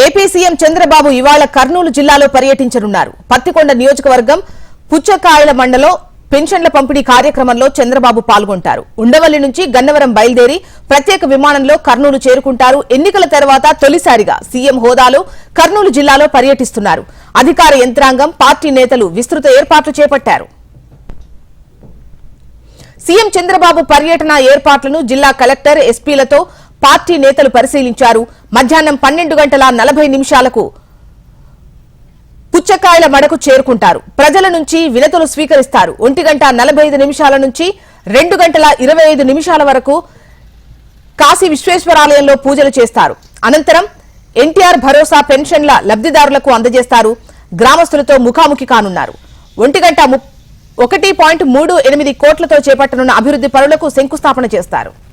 AP CM Chandrababu ఇవాళ కర్నూలు జిల్లాలో పర్యటించనున్నారు. పత్తికొండ నియోజకవర్గం పుచ్చకాయల మండలం పెన్షన్ల పంపిణీ కార్యక్రమంలో చంద్రబాబు పాల్గొంటారు. ఉండవల్లి నుంచి గన్నవరం బయలుదేరి ప్రత్యేక విమానంలో కర్నూలు చేరుకుంటారు. ఎన్నికల తర్వాత తొలిసారిగా సీఎం హోదాలో కర్నూలు జిల్లాలో పర్యటిస్తున్నారు. అధికార యంత్రాంగం పార్టీ నేతలు విస్తృత ఏర్పాట్లు చేపట్టారు. సీఎం చంద్రబాబు పర్యటన ఏర్పాట్లను జిల్లా కలెక్టర్ ఎస్పీలతో పార్టీ నేతలు పరిశీలించారు. మధ్యాహ్నం పన్నెండు గంటల నలభై నిమిషాలకు పుచ్చకాయల మడకు చేరుకుంటారు. ప్రజల నుంచి వినతులు స్వీకరిస్తారు. ఒంటి గంట నలభై ఐదు నిమిషాల నుంచి రెండు గంటల ఇరవై ఐదు నిమిషాల వరకు కాశీ విశ్వేశ్వరాలయంలో పూజలు చేస్తారు. అనంతరం ఎన్టీఆర్ భరోసా పెన్షన్ల లబ్దిదారులకు అందజేస్తారు. గ్రామస్తులతో ముఖాముఖి కానున్నారు. ఒంటి గంట ము- ఒకటి పాయింట్ మూడు ఎనిమిది కోట్లతో చేపట్టనున్న అభివృద్ది పనులకు శంకుస్థాపన చేస్తారు.